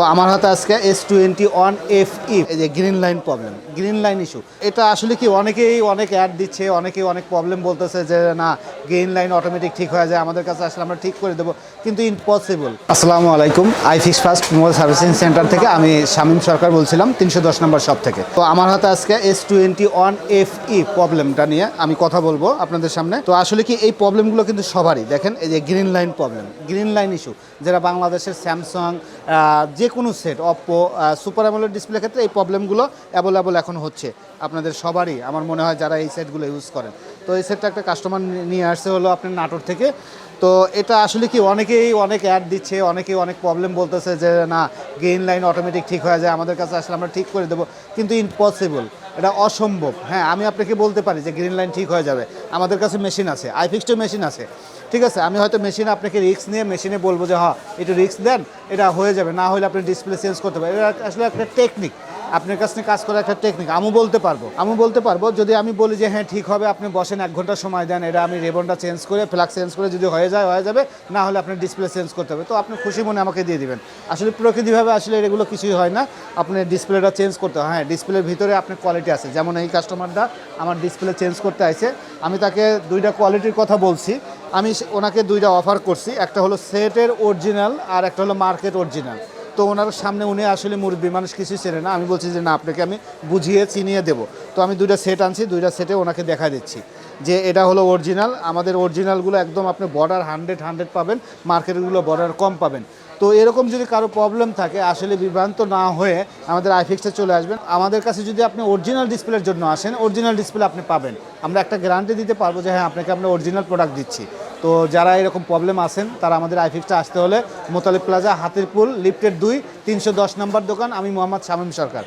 তো আমার হাতে আজকে S twenty one F E এই যে green line problem green line issue এটা আসলে কি অনেকেই অনেক অ্যাড দিচ্ছে, অনেকেই অনেক প্রবলেম বলতেছে যে না গ্রিন লাইন অটোমেটিক ঠিক হয়ে যায়, আমাদের কাছে আসলে আমরা ঠিক করে দেবো, কিন্তু ইম্পসিবল আসসালামু আলাইকুম I fix first mobile servicing centre থেকে আমি শামীম সরকার বলছিলাম, তিনশো দশ নম্বর শপ থেকে। তো আমার হাতে আজকে S twenty one F E প্রবলেমটা নিয়ে আমি কথা বলব আপনাদের সামনে। তো আসলে কি এই প্রবলেমগুলো কিন্তু সবারই। দেখেন, এই যে green line problem green line issue যেটা বাংলাদেশের স্যামসাং যে কোনো set Oppo super AMOLED display ক্ষেত্রে এই প্রবলেমগুলো অ্যাভেলেবল এখন হচ্ছে। আপনাদের সবারই, আমার মনে হয় যারা এই সেটগুলো ইউজ করেন। তো এই সেটটা একটা কাস্টমার নিয়ে আসছে হলো আপনার নাটোর থেকে। তো এটা আসলে কি, অনেকেই অনেক অ্যাড দিচ্ছে, অনেকেই অনেক প্রবলেম বলতেছে যে, না গ্রিন লাইন অটোমেটিক ঠিক হয়ে যায়, আমাদের কাছে আসলে আমরা ঠিক করে দেবো। কিন্তু ইম্পসিবল এটা অসম্ভব। হ্যাঁ আমি আপনাকে বলতে পারি যে গ্রিন লাইন ঠিক হয়ে যাবে। আমাদের কাছে মেশিন আছে আইফিক্সড মেশিন আছে। ঠিক আছে, আমি হয়তো মেশিনে আপনাকে রিক্স নিয়ে মেশিনে বলব যে হ্যাঁ একটু রিক্স দেন, এটা হয়ে যাবে, না হলে আপনি ডিসপ্লে চেঞ্জ করতে পারেন। এটা আসলে একটা টেকনিক আপনার কাছে কাজ করার একটা টেকনিক আমি বলতে পারব, আমি বলতে পারব, যদি আমি বলি যে হ্যাঁ ঠিক হবে, আপনি বসেন এক ঘণ্টা সময় দেন, এটা আমি রেবনটা চেঞ্জ করে ফ্লাক্স চেঞ্জ করে যদি হয়ে যায়, হয়ে যাবে, না হলে আপনার ডিসপ্লে চেঞ্জ করতে হবে। তো আপনি খুশি মনে আমাকে দিয়ে দিবেন। আসলে প্রকৃতিভাবে আসলে এগুলো কিছুই হয় না। আপনি ডিসপ্লেটা চেঞ্জ করতে হয়। হ্যাঁ ডিসপ্লের ভিতরে আপনার কোয়ালিটি আছে। যেমন এই কাস্টমারটা আমার ডিসপ্লে চেঞ্জ করতে আছে আমি তাকে দুইটা কোয়ালিটির কথা বলছি। আমি ওনাকে দুইটা অফার করছি। একটা হলো সেটের অরিজিনাল আর একটা হলো মার্কেট অরিজিনাল তো ওনার সামনে উনি আসলে মুরব্বী মানুষ কিছুই চেনে না। আমি বলছি যে, না, আপনাকে আমি বুঝিয়ে, চিনিয়ে দেবো। তো আমি দুইটা সেট আনছি, দুইটা সেটে ওনাকে দেখা দিচ্ছি। যে এটা হলো অরিজিনাল আমাদের অরিজিনালগুলো একদম আপনি বর্ডার হান্ড্রেড হান্ড্রেড পাবেন মার্কেটগুলো বর্ডার কম পাবেন। তো এরকম যদি কারও প্রবলেম থাকে, আসলে বিভ্রান্ত না হয়ে আমাদের আইফিক্সে চলে আসবেন। আমাদের কাছে যদি আপনি অরিজিনাল ডিসপ্লের জন্য আসেন অরিজিনাল ডিসপ্লে আপনি পাবেন। আমরা একটা গ্যারান্টি দিতে পারব যে হ্যাঁ আপনাকে আমরা অরিজিনাল প্রোডাক্ট দিচ্ছি। তো যারা এরকম প্রবলেম আছেন, তারা আমাদের আইফিক্সটা আসতে হলে মোতালিব প্লাজা, হাতিরপুল লিফটের দুই, তিনশো দশ নম্বর দোকান। আমি মোহাম্মদ শামীম সরকার।